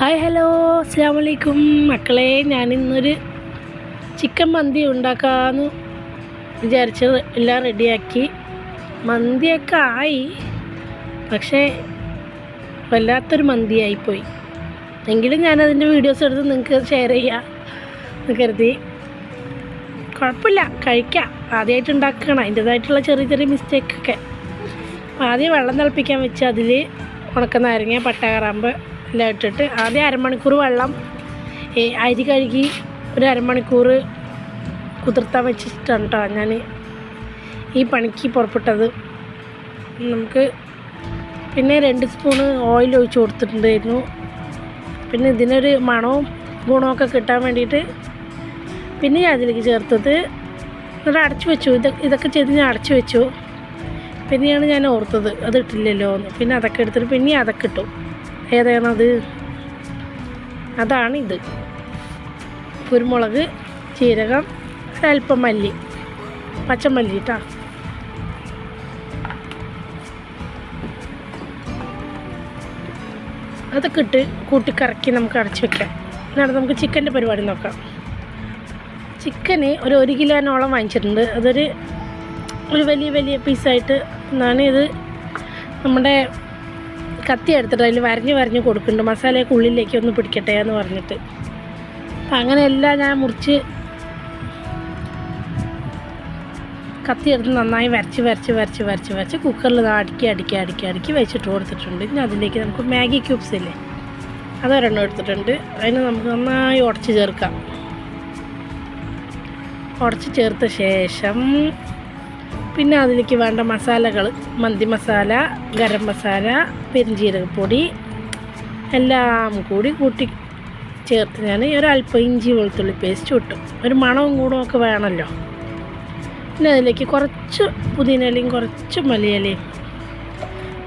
Hi hello. അസ്സാം വലൈക്കും മക്കളെ ഞാൻ ഇന്നൊരു ചിക്കൻ മന്തി ഉണ്ടാക്കാമെന്ന് വിചാരിച്ച് എല്ലാം റെഡിയാക്കി. മന്തിയൊക്കെ ആയി പക്ഷേ വല്ലാത്തൊരു മന്തിയായിപ്പോയി. എങ്കിലും ഞാനതിന്റെ വീഡിയോസ് എടുത്ത് നിങ്ങൾക്ക് ഷെയർ ചെയ്യാം എന്ന് കരുതി. കുഴപ്പമില്ല കഴിക്കാം. ആദ്യമായിട്ട് ഉണ്ടാക്കണം അതിന്റേതായിട്ടുള്ള ചെറിയ ചെറിയ മിസ്റ്റേക്കൊക്കെ ആദ്യം വെള്ളം തിളപ്പിക്കാൻ വെച്ച് അതിൽ ഉണക്ക നാരങ്ങ പട്ട കറാമ്പ് എല്ലാം ഇട്ടിട്ട് ആദ്യം അരമണിക്കൂർ വെള്ളം അരി കഴുകി ഒരു അരമണിക്കൂർ കുതിർത്താൻ വെച്ചിട്ടാണ് കേട്ടോ ഞാൻ ഈ പണിക്ക് പുറപ്പെട്ടത്. നമുക്ക് പിന്നെ രണ്ട് സ്പൂണ് ഓയിൽ ഒഴിച്ച് കൊടുത്തിട്ടുണ്ടായിരുന്നു. പിന്നെ ഇതിനൊരു മണവും ഗുണമൊക്കെ കിട്ടാൻ വേണ്ടിയിട്ട് പിന്നെ അതിലേക്ക് ചേർത്തത് എന്നിട്ട് അടച്ചു വെച്ചു. ഇതൊക്കെ ഇതൊക്കെ ചെയ്ത് ഞാൻ അടച്ചു വെച്ചു. പിന്നെയാണ് ഞാൻ ഓർത്തത് അത് ഇട്ടില്ലല്ലോ എന്ന്. പിന്നെ അതൊക്കെ എടുത്തിട്ട് പിന്നെ അതൊക്കെ ഇട്ടു. ഏതാണത്? അതാണ് ഇത് കുരുമുളക് ജീരകം അല്പം മല്ലി പച്ചമല്ലി കേട്ടോ അതൊക്കെ ഇട്ട് കൂട്ടിക്കറക്കി നമുക്ക് അടച്ചു വെക്കാം. എന്നിട്ട് നമുക്ക് ചിക്കന്റെ പരിപാടി നോക്കാം. ചിക്കന് ഒരു ഒരു കിലോനോളം വാങ്ങിച്ചിട്ടുണ്ട്. അതൊരു ഒരു വലിയ വലിയ പീസായിട്ട് എന്നാണ് ഇത് നമ്മുടെ കത്തി എടുത്തിട്ട് അതിൽ വരഞ്ഞ് വരഞ്ഞ് കൊടുക്കുന്നുണ്ട്. മസാലയൊക്കെ ഉള്ളിലേക്ക് ഒന്ന് പിടിക്കട്ടെ എന്ന് പറഞ്ഞിട്ട്. അപ്പം അങ്ങനെയെല്ലാം ഞാൻ മുറിച്ച് കത്തി എടുത്ത് നന്നായി വരച്ച് വരച്ച് വരച്ച് വരച്ച് വരച്ച് കുക്കറിൽ അടുക്കി അടുക്കി അടുക്കി അടുക്കി വെച്ചിട്ട് കൊടുത്തിട്ടുണ്ട്. ഇനി അതിലേക്ക് നമുക്ക് മാഗി ക്യൂബ്സ് ഇല്ലേ? അതൊരെണ്ണം എടുത്തിട്ടുണ്ട്. അതിന് നമുക്ക് നന്നായി ഉടച്ച് ചേർക്കാം. ഉടച്ച് ചേർത്ത ശേഷം പിന്നെ അതിലേക്ക് വേണ്ട മസാലകൾ മന്തി മസാല ഗരം മസാല പെരിഞ്ജീരകപ്പൊടി എല്ലാം കൂടി കൂട്ടി ചേർത്ത് ഞാൻ ഒരു ഒരല്പം ഇഞ്ചി വെളുത്തുള്ളി പേസ്റ്റ് ഇട്ടു. ഒരു മണവും കൂടും ഒക്കെ വേണമല്ലോ. പിന്നെ അതിലേക്ക് കുറച്ച് പുതിനയിലയും കുറച്ച് മല്ലിയിലയും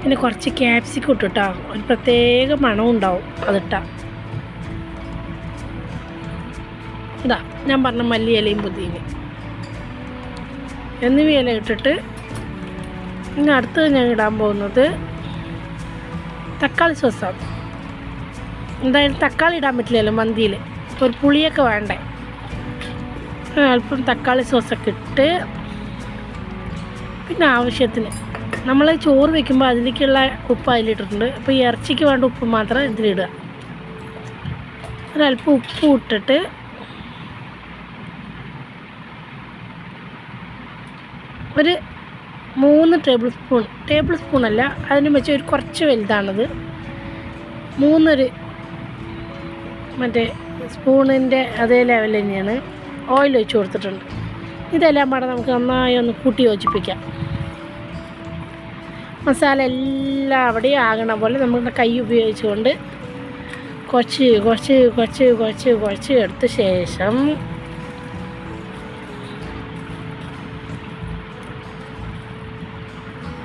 പിന്നെ കുറച്ച് ക്യാപ്സിക്കം ഇട്ടിട്ടാ ഒരു പ്രത്യേക മണം ഉണ്ടാവും അതിട്ടാ ഇതാ ഞാൻ പറഞ്ഞ മല്ലിയിലയും പുതിനയും എന്നിവയെല്ലാം ഇട്ടിട്ട് ഇനി അടുത്തത് ഞാൻ ഇടാൻ പോകുന്നത് തക്കാളി സോസാണ്. എന്തായാലും തക്കാളി ഇടാൻ പറ്റില്ലല്ലോ മന്തിയിൽ. ഒരു പുളിയൊക്കെ വേണ്ടേ? അല്പം തക്കാളി സോസൊക്കെ ഇട്ട് പിന്നെ ആവശ്യത്തിന് നമ്മൾ ചോറ് വെക്കുമ്പോൾ അതിലേക്കുള്ള ഉപ്പ് അതിലിട്ടിട്ടുണ്ട്. അപ്പോൾ ഈ ഇറച്ചിക്ക് വേണ്ട ഉപ്പ് മാത്രം ഇതിലിടുക. ഒരല്പം ഉപ്പ് ഇട്ടിട്ട് ഒരു മൂന്ന് ടേബിൾ സ്പൂൺ ടേബിൾ സ്പൂൺ അല്ല അതിന് വെച്ച് ഒരു കുറച്ച് വലുതാണത്. മൂന്നൊരു മറ്റേ സ്പൂണിന്റെ അതേ ലെവൽ തന്നെയാണ്. ഓയിൽ ഒഴിച്ച് കൊടുത്തിട്ടുണ്ട്. ഇതെല്ലാം പാടെ നമുക്ക് നന്നായി ഒന്ന് കൂട്ടി യോജിപ്പിക്കാം. മസാല എല്ലാം അവിടെയും ആകണ പോലെ നമ്മുടെ കൈ ഉപയോഗിച്ചുകൊണ്ട് കുറച്ച് കുറച്ച് കുറച്ച് കുറച്ച് കുറച്ച് എടുത്ത ശേഷം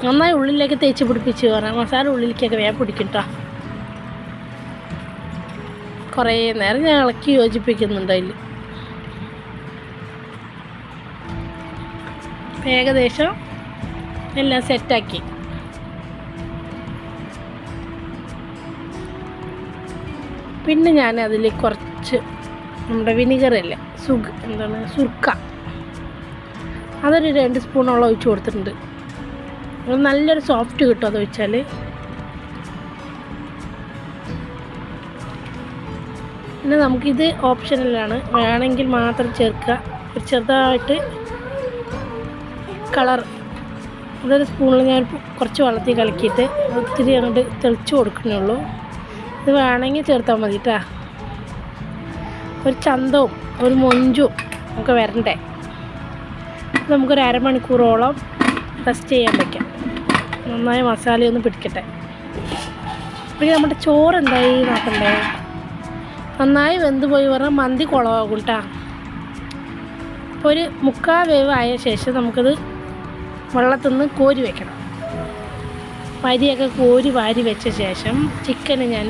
നന്നായി ഉള്ളിലേക്ക് തേച്ച് പിടിപ്പിച്ച് കയറാം മസാല ഉള്ളിലേക്കൊക്കെ വേഗം പിടിക്കും കേട്ടോ കുറേ നേരം ഞാൻ ഇളക്കി യോജിപ്പിക്കുന്നുണ്ട് അതിൽ ഏകദേശം എല്ലാം സെറ്റാക്കി പിന്നെ ഞാൻ അതിൽ കുറച്ച് നമ്മുടെ വിനിഗറല്ലേ സുഖ എന്താണ് സുർക്ക. അതൊരു രണ്ട് സ്പൂണോളം ഒഴിച്ച് കൊടുത്തിട്ടുണ്ട്. നല്ലൊരു സോഫ്റ്റ് കിട്ടും അത് വെച്ചാൽ പിന്നെ നമുക്കിത് ഓപ്ഷനിലാണ്. വേണമെങ്കിൽ മാത്രം ചേർക്കുക. ഒരു ചെറുതായിട്ട് കളർ. അതൊരു സ്പൂണിൽ ഞാൻ കുറച്ച് വെള്ളത്തിൽ കലക്കിയിട്ട് ഒത്തിരി അങ്ങോട്ട് തെളിച്ച് കൊടുക്കണുള്ളൂ ഇത് വേണമെങ്കിൽ ചേർത്താൽ മതി ഒരു ചന്തവും ഒരു മൊഞ്ചും ഒക്കെ വരണ്ടേ. നമുക്കൊരു അരമണിക്കൂറോളം റെസ്റ്റ് ചെയ്യാൻ വയ്ക്കാം. നന്നായി മസാലയൊന്നും പിടിക്കട്ടെ. പിന്നെ നമ്മുടെ ചോറ് എന്തായി നോക്കണ്ടേ? നന്നായി വെന്ത് പോയി പറഞ്ഞാൽ മന്തി കുളമാകും കേട്ടോ അപ്പോൾ ഒരു മുക്കാൽ വേവ് ആയ ശേഷം നമുക്കത് വെള്ളത്തിൽ നിന്ന് കോരി വെക്കണം. വരിയൊക്കെ കോരി വാരി വെച്ച ശേഷം ചിക്കന് ഞാൻ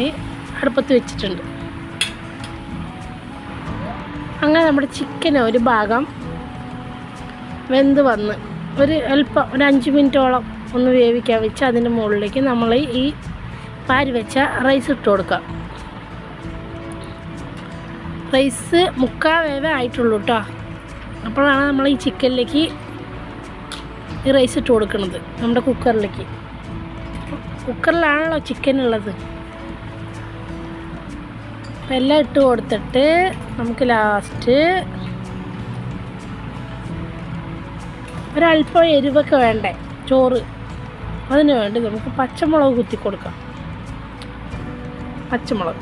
അടുപ്പത്ത് വെച്ചിട്ടുണ്ട്. അങ്ങനെ നമ്മുടെ ചിക്കന് ഒരു ഭാഗം വെന്ത് വന്ന് ഒരു അല്പം ഒരു അഞ്ച് മിനിറ്റോളം ഒന്ന് വേവിക്കാൻ വെച്ച് അതിന്റെ മുകളിലേക്ക് നമ്മൾ ഈ പാരി വെച്ച റൈസ് ഇട്ട് കൊടുക്കാം റൈസ് മുക്കാ വേവേ ആയിട്ടുള്ളൂ കേട്ടോ അപ്പോഴാണ് നമ്മൾ ഈ ചിക്കനിലേക്ക് ഈ റൈസ് ഇട്ട് കൊടുക്കുന്നത് നമ്മുടെ കുക്കറിലേക്ക് കുക്കറിലാണല്ലോ ചിക്കൻ ഉള്ളത്. അപ്പം എല്ലാം ഇട്ട് കൊടുത്തിട്ട് നമുക്ക് ലാസ്റ്റ് ഒരല്പം എരിവൊക്കെ വേണ്ടേ? ചോറ്. അതിന് വേണ്ടി നമുക്ക് പച്ചമുളക് കുത്തി കൊടുക്കാം. പച്ചമുളക്.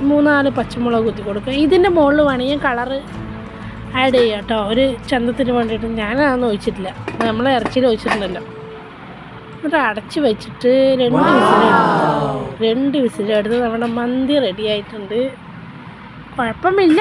മൂന്നാൽ പച്ചമുളക് കുത്തി കൊടുക്കുക ഇതിന്റെ മുകളിൽ വേണമെങ്കിൽ കളറ് ആഡ് ചെയ്യാം കേട്ടോ. ഒരു ചന്തത്തിന് വേണ്ടിയിട്ട് ഞാനതൊന്നും ഒഴിച്ചിട്ടില്ല. നമ്മൾ ഇറച്ചിയിൽ ഒഴിച്ചിട്ടുണ്ടല്ലോ. എന്നിട്ട് അടച്ച് വെച്ചിട്ട് രണ്ട് വിസിലെടുത്ത് രണ്ട് വിസിലെടുത്ത് നമ്മുടെ മന്തി റെഡി ആയിട്ടുണ്ട്. കുഴപ്പമില്ല.